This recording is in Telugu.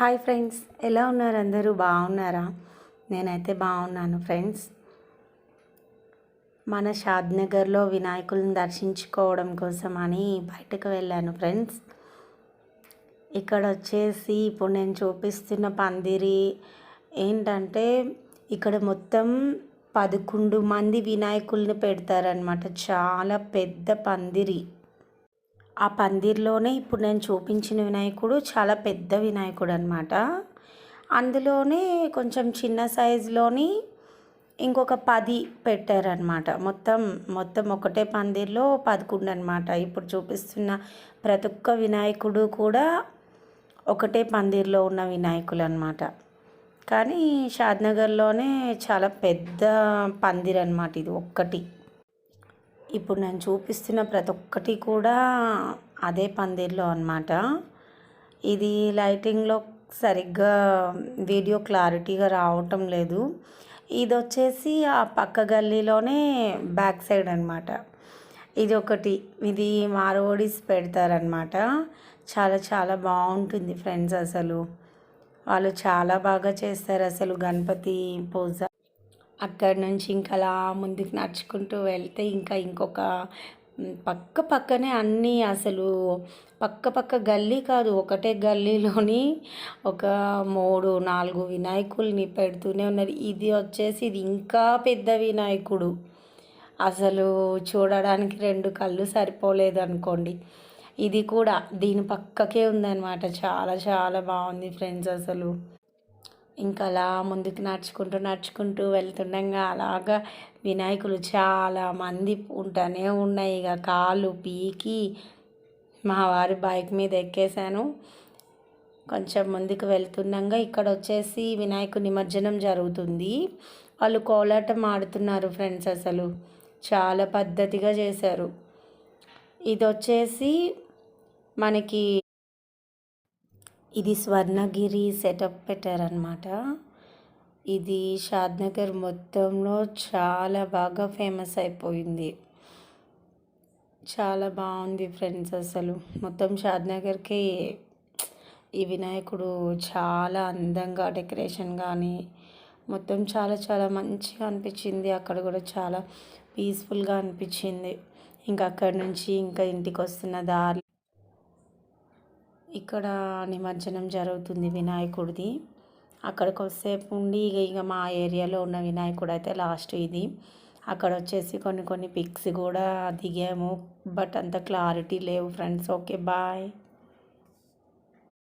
హాయ్ ఫ్రెండ్స్ ఎలా ఉన్నారు అందరూ? బాగున్నారా? నేనైతే బాగున్నాను ఫ్రెండ్స్. మన షాద్నగర్లో వినాయకులను దర్శించుకోవడం కోసం అని బయటకు వెళ్ళాను ఫ్రెండ్స్. ఇక్కడ వచ్చేసి ఇప్పుడు నేను చూపిస్తున్న పందిరి ఏంటంటే ఇక్కడ మొత్తం పదకొండు మంది వినాయకుల్ని పెడతారనమాట చాలా పెద్ద పందిరి. ఆ పందిర్లోనే ఇప్పుడు నేను చూపించిన వినాయకుడు చాలా పెద్ద వినాయకుడు అనమాట అందులోనే కొంచెం చిన్న సైజులోని ఇంకొక పది పెట్టారనమాట మొత్తం మొత్తం ఒకటే పందిర్లో పదకొండు అనమాట ఇప్పుడు చూపిస్తున్న ప్రతి ఒక్క వినాయకుడు కూడా ఒకటే పందిర్లో ఉన్న వినాయకులు అనమాట కానీ షాద్నగర్లోనే చాలా పెద్ద పందిర్ అనమాట ఇది ఒక్కటి. ఇప్పుడు నేను చూపిస్తున్న ప్రతి ఒక్కటి కూడా అదే పందిర్లో అనమాట ఇది లైటింగ్లో సరిగ్గా వీడియో క్లారిటీగా రావటం లేదు. ఇది వచ్చేసి ఆ పక్క గల్లీలోనే బ్యాక్ సైడ్ అనమాట ఇది ఒకటి. ఇది మారవోడిస్ పెడతారనమాట చాలా చాలా బాగుంటుంది ఫ్రెండ్స్ అసలు. వాళ్ళు చాలా బాగా చేస్తారు అసలు గణపతి పూజ. అక్కడి నుంచి ఇంకా అలా ముందుకు నడుచుకుంటూ వెళ్తే ఇంకా ఇంకొక పక్క పక్కనే అన్నీ అసలు పక్క పక్క గల్లీ కాదు ఒకటే గల్లీలోని ఒక మూడు నాలుగు వినాయకుల్ని పెడుతూనే ఉన్నారు ఇది వచ్చేసి ఇది ఇంకా పెద్ద వినాయకుడు. అసలు చూడడానికి రెండు కళ్ళు సరిపోలేదు అనుకోండి ఇది కూడా దీని పక్కకే ఉందన్నమాట. చాలా చాలా బాగుంది ఫ్రెండ్స్ అసలు. ఇంకా అలా ముందుకు నడుచుకుంటూ నడుచుకుంటూ వెళ్తుండగా అలాగా వినాయకులు చాలా మంది ఉంటూనే ఉన్నాయి. ఇక కాలు పీకి మా వారి బైక్ మీద ఎక్కేసాను కొంచెం ముందుకు వెళ్తుండగా ఇక్కడ వచ్చేసి వినాయకు నిమజ్జనం జరుగుతుంది. వాళ్ళు కోలాటం ఆడుతున్నారు ఫ్రెండ్స్ అసలు. చాలా పద్ధతిగా చేశారు. ఇది వచ్చేసి మనకి ఇది స్వర్ణగిరి సెటప్ పెట్టారనమాట ఇది షాద్నగర్ మొత్తంలో చాలా బాగా ఫేమస్ అయిపోయింది. చాలా బాగుంది ఫ్రెండ్స్ అసలు. మొత్తం షాద్నగర్కి ఈ వినాయకుడు చాలా అందంగా డెకరేషన్ కానీ మొత్తం చాలా చాలా మంచిగా అనిపించింది. అక్కడ కూడా చాలా పీస్ఫుల్గా అనిపించింది. ఇంకా అక్కడి నుంచి ఇంకా ఇంటికి వస్తున్న దారి ఇక్కడ నిమజ్జనం జరుగుతుంది వినాయకుడిది. అక్కడికి వస్తేపు ఉండి ఇక ఇక మా ఏరియాలో ఉన్న వినాయకుడు అయితే లాస్ట్ ఇది. అక్కడ వచ్చేసి కొన్ని కొన్ని పిక్స్ కూడా దిగాము బట్ అంత క్లారిటీ లేవు ఫ్రెండ్స్. Okay bye.